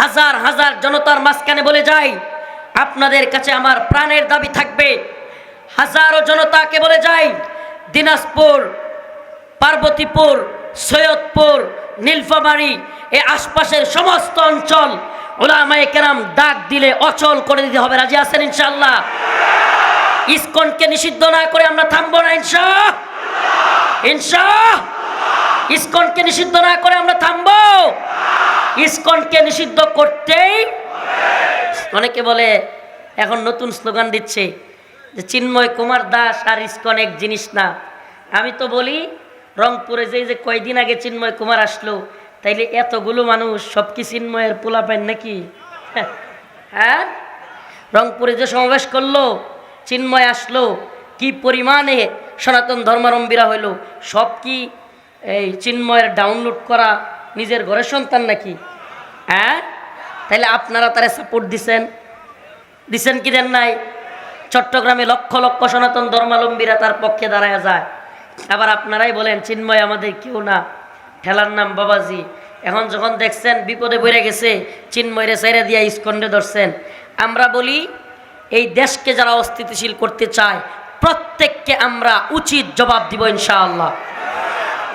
হাজার হাজার জনতার মাঝখানে বলে যাই, আপনাদের কাছে আমার প্রাণের দাবি থাকবে। হাজারো জনতাকে বলে যাই, দিনাজপুর, পার্বতীপুর, সৈয়দপুর, নীলফামারী, এ আশপাশের সমস্ত অঞ্চল ওলামায়ে কেরাম ডাক দিলে অচল করে দিতে হবে। রাজি আছেন ইনশাল্লাহ ইসকনকে নিষিদ্ধ না করে আমরা থামবো না ইনশা ইনশা ইসকনকে নিষিদ্ধ না করে আমরা থামবো? ইসকনকে নিষিদ্ধ করতেই অনেকে বলে, এখন নতুন স্লোগান দিচ্ছে যে চিন্ময় কুমার দাস আর ইস্কন এক জিনিস না। আমি তো বলি, রংপুরে যে যে কয়দিন আগে চিন্ময় কুমার আসলো, তাইলে এতগুলো মানুষ সব কি চিন্ময়ের পোলা পান নাকি? হ্যাঁ? রংপুরে যে সমাবেশ করল, চিন্ময় আসলো, কি পরিমাণে সনাতন ধর্মাবলম্বীরা হইল, সব কি এই চিন্ময়ের ডাউনলোড করা নিজের ঘরের সন্তান নাকি? হ্যাঁ? তাহলে আপনারা তারা সাপোর্ট দিছেন। দিছেন কি দেন নাই? চট্টগ্রামে লক্ষ লক্ষ সনাতন ধর্মাবলম্বীরা তার পক্ষে দাঁড়ায় যায়। আবার আপনারাই বলেন, চিন্ময় আমাদের কেউ না। ঠেলার নাম বাবাজি। এখন যখন দেখছেন বিপদে পড়ে গেছে, চিন্ময়রে সাইরা দিয়া ইস্কন্ডে ধরছেন। আমরা বলি, এই দেশকে যারা অস্থিতিশীল করতে চায়, প্রত্যেককে আমরা উচিত জবাব দিব ইনশাআল্লাহ।